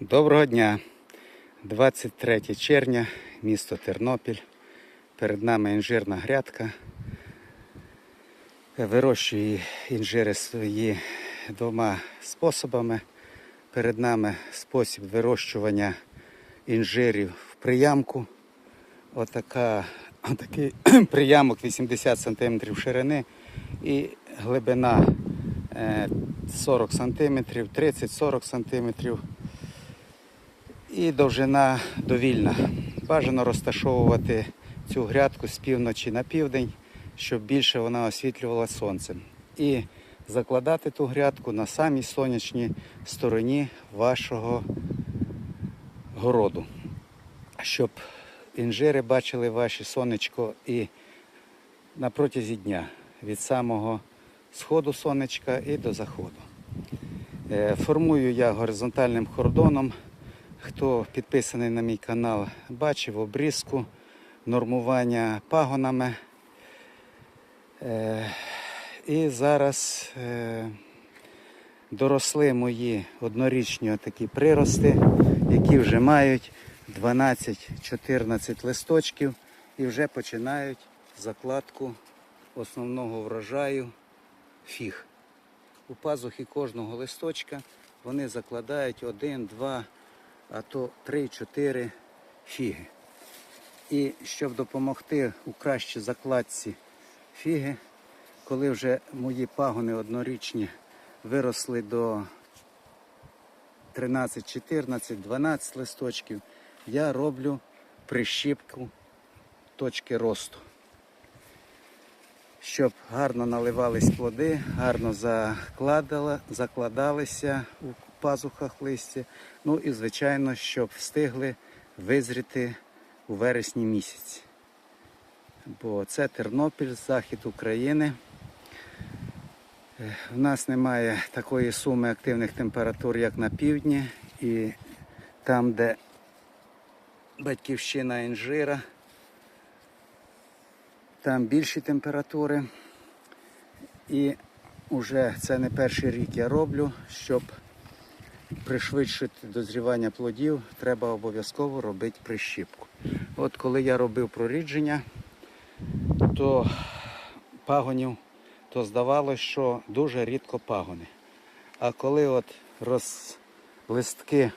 Доброго дня! 23 червня, місто Тернопіль. Перед нами інжирна грядка. Вирощую інжири свої двома способами. Перед нами спосіб вирощування інжирів в приямку. Отака, отакий приямок 80 см ширини і глибина е, 40 см, 30-40 см і довжина довільна. Бажано розташовувати цю грядку з півночі на південь, щоб більше вона освітлювала сонцем. І закладати ту грядку на самій сонячній стороні вашого городу, щоб інжири бачили ваше сонечко і на протязі дня від самого сходу сонечка і до заходу. Е, Формую я горизонтальним кордоном. Хто підписаний на мій канал, бачив обрізку, нормування пагонами. Е, І зараз е, доросли мої однорічні такі прирости, які вже мають 12-14 листочків і вже починають закладку основного врожаю фіг. У пазухи кожного листочка вони закладають один, два, а то 3-4 фіги. І щоб допомогти у кращій закладці фіги, коли вже мої пагони однорічні виросли до 13, 14, 12 листочків, я роблю прищіпку точки росту. Щоб гарно наливались плоди, гарно закладала, закладалися у пазухах листя. Ну і, звичайно, щоб встигли визріти у вересні місяці. Бо це Тернопіль, захід України. У нас немає такої суми активних температур, як на півдні. І там, де батьківщина інжира, там більші температури. І вже це не перший рік я роблю, щоб пришвидшити дозрівання плодів, треба обов'язково робити прищіпку. От коли я робив прорідження, то пагонів, то здавалося, що дуже рідко пагони. А коли от роз... листки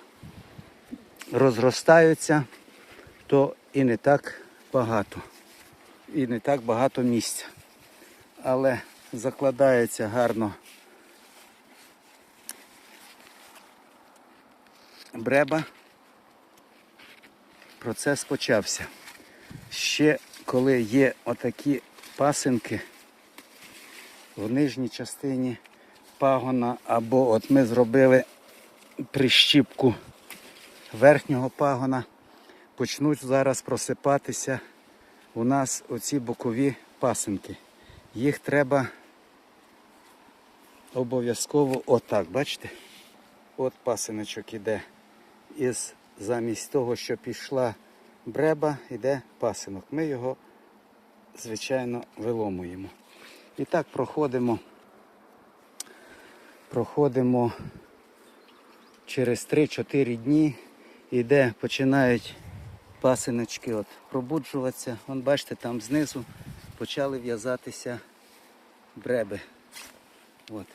розростаються, то і не так багато. І не так багато місця. Але закладається гарно бреба. Процес почався. Ще коли є отакі пасинки в нижній частині пагона, або от ми зробили прищіпку верхнього пагона, почнуть зараз просипатися у нас оці бокові пасинки. Їх треба обов'язково отак, бачите? От пасиночок іде. Із замість того, що пішла бреба, йде пасинок. Ми його, звичайно, виломуємо. І так проходимо, проходимо через 3-4 дні, іде, починають пасиночки от пробуджуватися. Вон бачите, там знизу почали в'язатися бреби. От.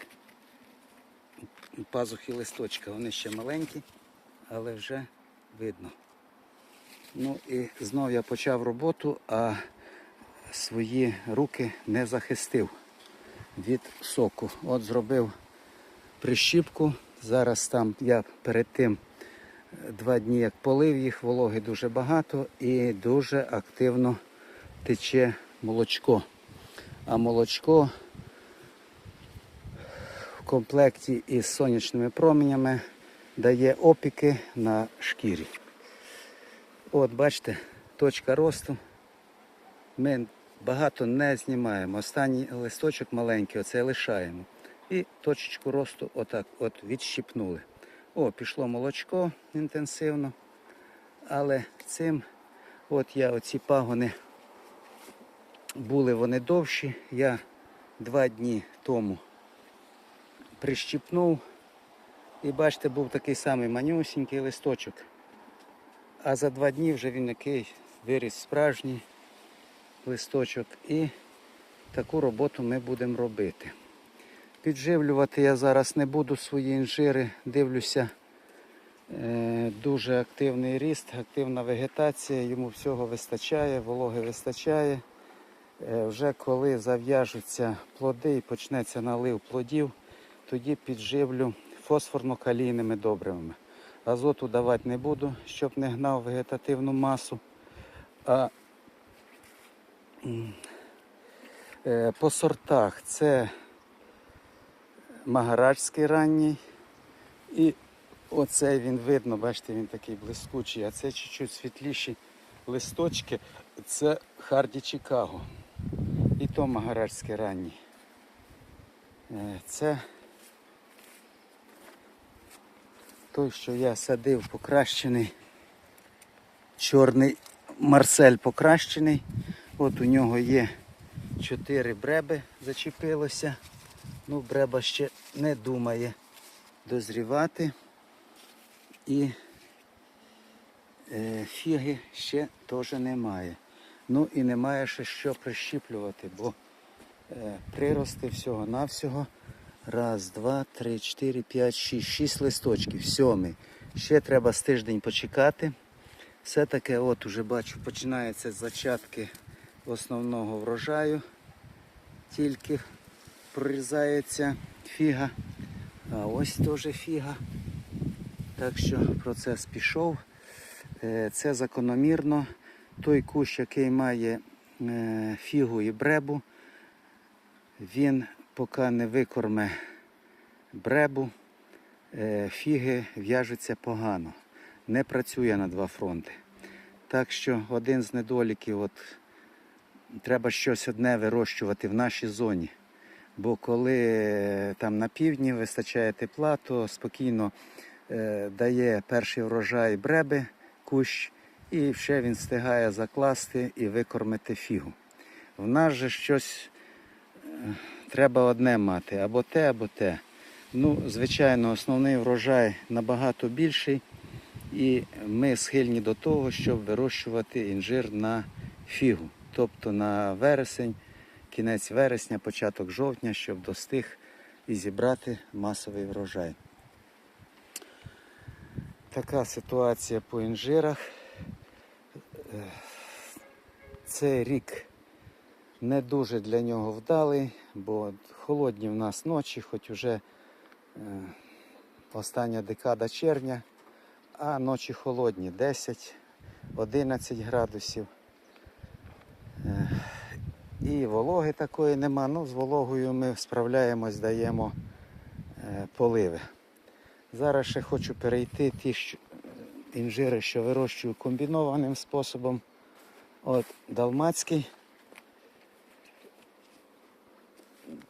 Пазухи листочка, вони ще маленькі, але вже видно. Ну і знов я почав роботу, а свої руки не захистив від соку. От зробив прищіпку. Зараз там я перед тим два дні як полив їх, вологи дуже багато і дуже активно тече молочко. А молочко в комплекті із сонячними променями дає опіки на шкірі. От бачите, точка росту. Ми багато не знімаємо. Останній листочок маленький, оце лишаємо. І точечку росту отак от відщипнули. О, пішло молочко інтенсивно. Але цим от я оці пагони були вони довші. Я два дні тому прищіпнув І бачите, був такий самий манюсінький листочок. А за два дні вже він який виріс справжній листочок. І таку роботу ми будемо робити. Підживлювати я зараз не буду свої інжири, дивлюся. Е, Дуже активний ріст, активна вегетація, йому всього вистачає, вологи вистачає. Е, Вже коли зав'яжуться плоди і почнеться налив плодів, тоді підживлю фосфорно-калійними добривами. Азоту давати не буду, щоб не гнав вегетативну масу. А е, по сортах це магараджський ранній. І оцей він видно, бачите, він такий блискучий, а це чуть-чуть світліші листочки. Це Харді Чикаго. І то магараджський ранній. Е, Це той, що я садив покращений. Чорний Марсель покращений. От у нього є чотири бреби зачепилося. Ну, бреба ще не думає дозрівати. І е, фіги ще теж немає. Ну і немає ще що прищіплювати, бо е, прирости всього-навсього. Раз, два, три, чотири, п'ять, шість. Шість листочків. Сьомий. Ще треба з тиждень почекати. Все таке, от уже бачу, починаються зачатки основного врожаю. Тільки прорізається фіга. А ось теж фіга. Так що процес пішов. Е, Це закономірно. Той кущ, який має е, фігу і бребу, він поки не викорме бребу, е, фіги в'яжуться погано. Не працює на два фронти. Так що один з недоліків, от, треба щось одне вирощувати в нашій зоні. Бо коли е, там на півдні вистачає тепла, то спокійно е, дає перший врожай бреби, кущ, і ще він встигає закласти і викормити фігу. В нас же щось е, треба одне мати, або те, або те. Ну, звичайно, основний врожай набагато більший, і ми схильні до того, щоб вирощувати інжир на фігу, тобто на вересень, кінець вересня, початок жовтня, щоб достиг і зібрати масовий врожай. Така ситуація по інжирах. Е, Цей рік не дуже для нього вдалий, бо холодні в нас ночі, хоч уже е, остання декада червня, а ночі холодні 10-11 градусів. Е, І вологи такої нема. Ну, з вологою ми справляємось, даємо е, поливи. Зараз ще хочу перейти ті інжири, що вирощую комбінованим способом. От далмацький.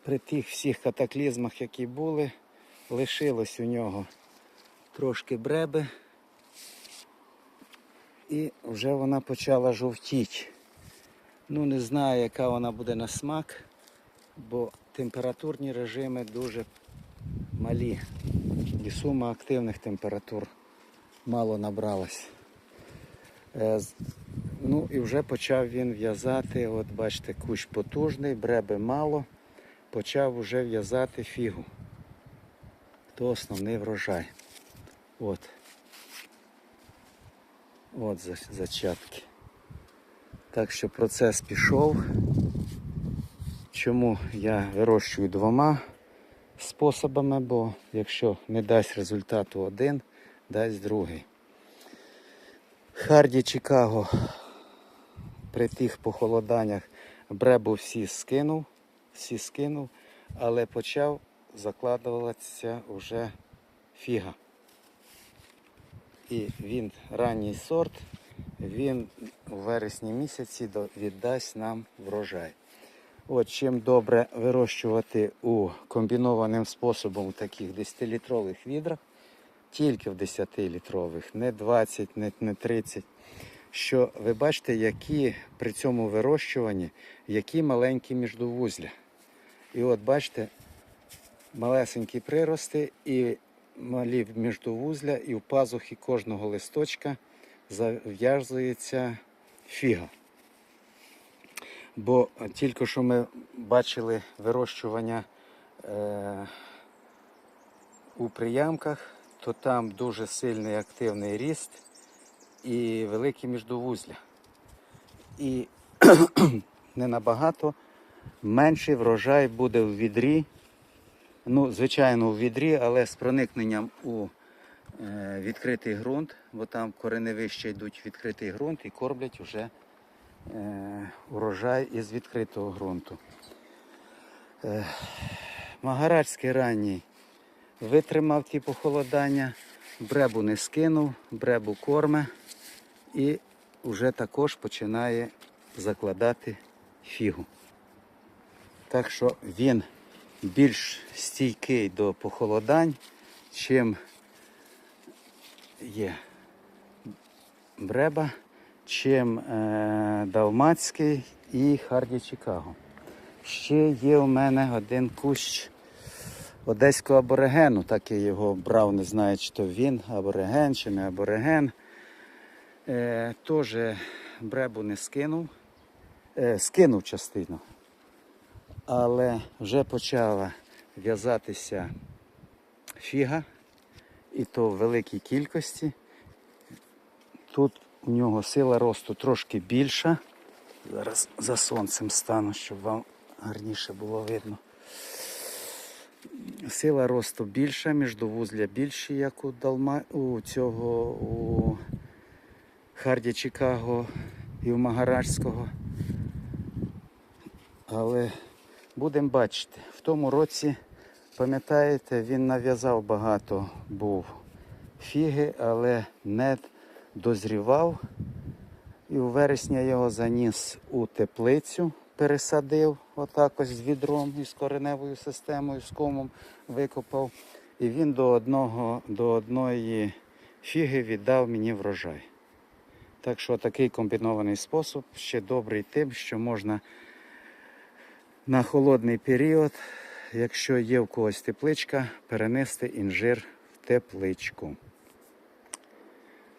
При тих всіх катаклізмах, які були, лишилось у нього трошки бреби. І вже вона почала жовтіти. Ну не знаю, яка вона буде на смак, бо температурні режими дуже малі. І сума активних температур мало набралась. Е, Ну і вже почав він в'язати, от бачите, кущ потужний, бреби мало, почав вже в'язати фігу. То основний врожай. От. От зачатки. Так що процес пішов. Чому я вирощую двома способами, бо якщо не дасть результату один, дасть другий. Харді Чикаго при тих похолоданнях бребу всі скинув, всі скинув, але почав закладуватися вже фіга. І він ранній сорт, він у вересні місяці віддасть нам врожай. От чим добре вирощувати у комбінованим способом у таких 10-літрових відрах, тільки в 10-літрових, не 20, не, не 30. Що ви бачите, які при цьому вирощуванні, які маленькі міждовузля. І от бачите, малесенькі прирости, і малі міждовузля і в пазухі кожного листочка зав'язується фіга. Бо тільки що ми бачили вирощування е, у приямках, то там дуже сильний активний ріст і великі міждовузля. І не набагато менший врожай буде в відрі. Ну, звичайно, у відрі, але з проникненням у е, відкритий ґрунт, бо там кореневище йдуть в відкритий ґрунт і кормлять вже е, урожай із відкритого ґрунту. Е, Магарацький ранній витримав ті похолодання, бребу не скинув, бребу корме і вже також починає закладати фігу. Так що він більш стійкий до похолодань, чим є Бреба, чим е, Далмацький і Харді Чикаго. Ще є у мене один кущ одеського аборигену, так я його брав, не знаю, чи то він абориген, чи не абориген. Е, Теж бребу не скинув, е, скинув частину, але вже почала в'язатися фіга, і то в великій кількості. Тут у нього сила росту трошки більша. Зараз за сонцем стану, щоб вам гарніше було видно. Сила росту більша, міждовузля більші, як у Далма... у цього у Харді Чикаго і у Магаражського. Але будемо бачити. В тому році, пам'ятаєте, він нав'язав багато був фіги, але не дозрівав. І у вересні його заніс у теплицю, пересадив отак ось з відром із кореневою системою, з комом викопав. І він до, одного, до одної фіги віддав мені врожай. Так що такий комбінований спосіб ще добрий тим, що можна на холодний період, якщо є в когось тепличка, перенести інжир в тепличку.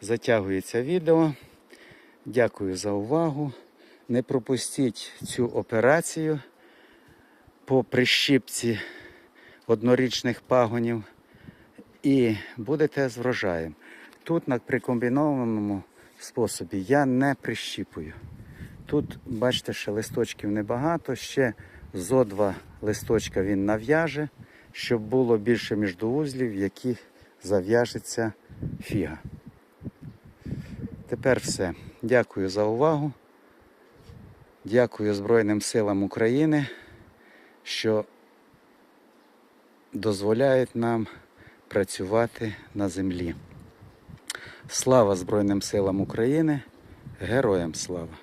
Затягується відео. Дякую за увагу. Не пропустіть цю операцію по прищіпці однорічних пагонів і будете з врожаєм. Тут на прикомбінованому способі я не прищіпую. Тут, бачите, ще листочків небагато, ще зо два листочка він нав'яже, щоб було більше міждоузлів, яких зав'яжеться фіга. Тепер все. Дякую за увагу. Дякую Збройним силам України, що дозволяють нам працювати на землі. Слава Збройним силам України! Героям слава!